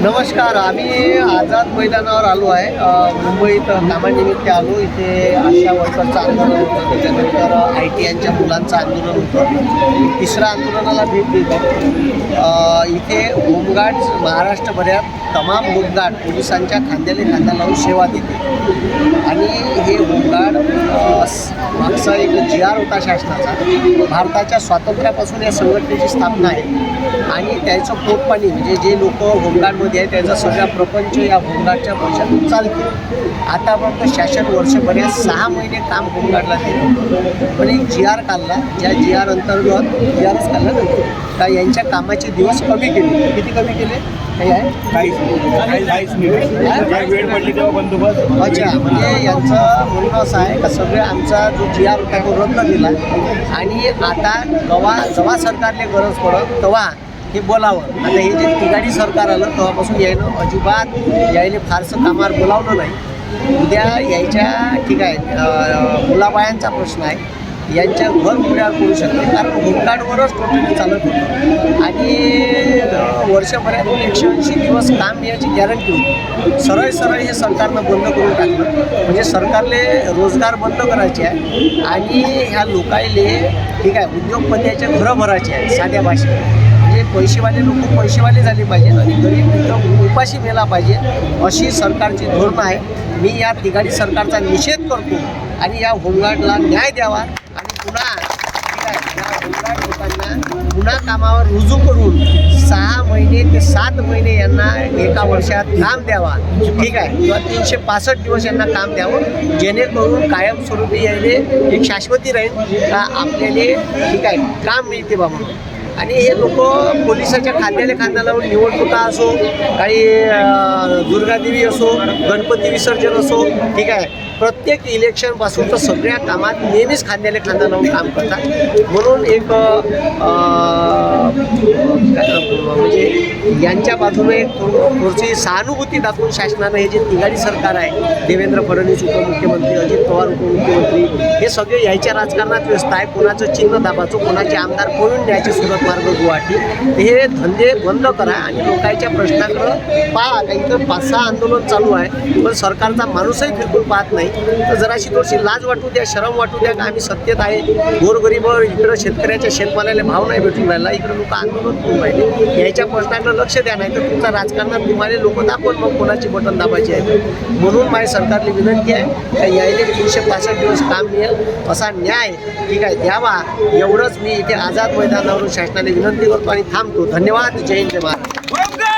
नमस्कार आम्ही आझाद मैदानावर आलो आहे. मुंबईत कामानिमित्त आलो. इथे आशा वर्करचं आंदोलन होतं. त्याच्यानंतर आय टी आयच्या मुलांचं आंदोलन होतं. तिसऱ्या आंदोलनाला भेट देतो. इथे होमगार्ड महाराष्ट्रभरात तमाम होमगार्ड पोलिसांच्या खांद्याने खांदा लावून सेवा देते. आणि हे होमगार्ड असा एक जी आर होता शासनाचा. भारताच्या स्वातंत्र्यापासून या संघटनेची स्थापना आहे. आणि त्याचं पोटपाणी म्हणजे जे लोक होमगार्डमध्ये आहे त्याचा सगळा प्रपंच या होमगार्डच्या पैशातून चालते. आतापर्यंत शासन वर्षभरात सहा महिने काम होमगार्डला दिलं पण एक जी आर काढला ज्या जी आर अंतर्गत जी आरच काढला नंतर का यांच्या कामाचे दिवस कमी केले? किती कमी केले? काही आहे? काहीच नाही. काहीच नाही. काय वेळ पडली तेव्हा बंदोबस्त. अच्छा म्हणजे यांचं म्हणणं असं आहे का सगळे आमचा जो जी आर होता तो रद्द केला. आणि आता जेव्हा जेव्हा सरकारने गरज पडत तेव्हा हे बोलावं. आता हे जे तिघाडी सरकार आलं तेव्हापासून यायनं अजिबात यायने फारसं कामावर बोलावलं नाही. उद्या यायच्या ठीक आहे मुलाबायांचा प्रश्न आहे. यांच्या घर उघड्यावर करू शकते. कारण होमगार्डवरच टोटली चालत होतं. आणि वर्षभरातून एकशे ऐंशी दिवस काम याची गॅरंटी होती. सरळ सरळ हे सरकारनं बंद करून टाकलं. म्हणजे सरकारले रोजगार बंद करायचे आहे आणि ह्या लोकायले ठीक आहे उद्योगपतीच्या घरं भरायचे आहे साध्या भाषेत. म्हणजे पैसेवाले लोक पैसेवाले झाले पाहिजे आणि गरीब उपाशी मेला पाहिजे अशी सरकारची धोरणं आहे. मी या तिघाडी सरकारचा निषेध करतो आणि या होमगार्डला न्याय द्यावा आणि पुन्हा या होमगार्ड लोकांना पुन्हा कामावर रुजू करून सहा महिने ते सात महिने यांना एका वर्षात काम द्यावा. ठीक आहे? किंवा तीनशे पासष्ट दिवस यांना काम द्यावं. जेणेकरून कायमस्वरूपी यायले एक शाश्वती राहील. का आपल्याला ठीक आहे काम मिळते बा म्हणून आणि हे लोक पोलिसाच्या खांद्याला खांदा लावून निवडणुका असो काही दुर्गादेवी असो गणपती विसर्जन असो ठीक आहे प्रत्येक इलेक्शनपासून तर सगळ्या कामात नेहमीच खांद्याला खांदा लावून काम करतात. म्हणून एक आ, म्हणजे यांच्या बाजूने थोडीशी सहानुभूती दाखवून शासनानं हे जे तिघाडी सरकार आहे देवेंद्र फडणवीस उपमुख्यमंत्री अजित पवार उपमुख्यमंत्री हे सगळे यायच्या राजकारणात व्यस्त आहे. कोणाचं चिन्ह दाबाचं कोणाचे आमदार पळून द्यायचे सुरत मार्ग गुवाहाटी. हे धंदे बंद करा आणि लोकांच्या प्रश्नाकडं पहा. का इथं पाच सहा आंदोलन चालू आहे पण सरकारचा माणूसही बिलकुल पाहत नाही. तर जराशी थोडीशी लाज वाटू द्या शरम वाटू द्या का? आम्ही सत्तेत आहे. गोरगरीब इकडं शेतकऱ्याच्या शेतमालाला भाव नाही भेटून राहिला इकडं लोक आंदोलन करून पाहिजे याच्या प्रश्नाकडे लक्ष द्या नाही तर तुमचा राजकारणात तुम्हाला लोक दाखवून मग कोणाची बटन दाबायची आहे. म्हणून माझ्या सरकारला विनंती आहे का यायले तीनशे पासष्ट दिवस काम मिळेल असा न्याय ठीक आहे द्यावा. एवढंच मी इथे आझाद मैदानावरून शासनाने विनंती करतो आणि थांबतो. धन्यवाद. जय हिंद महाराज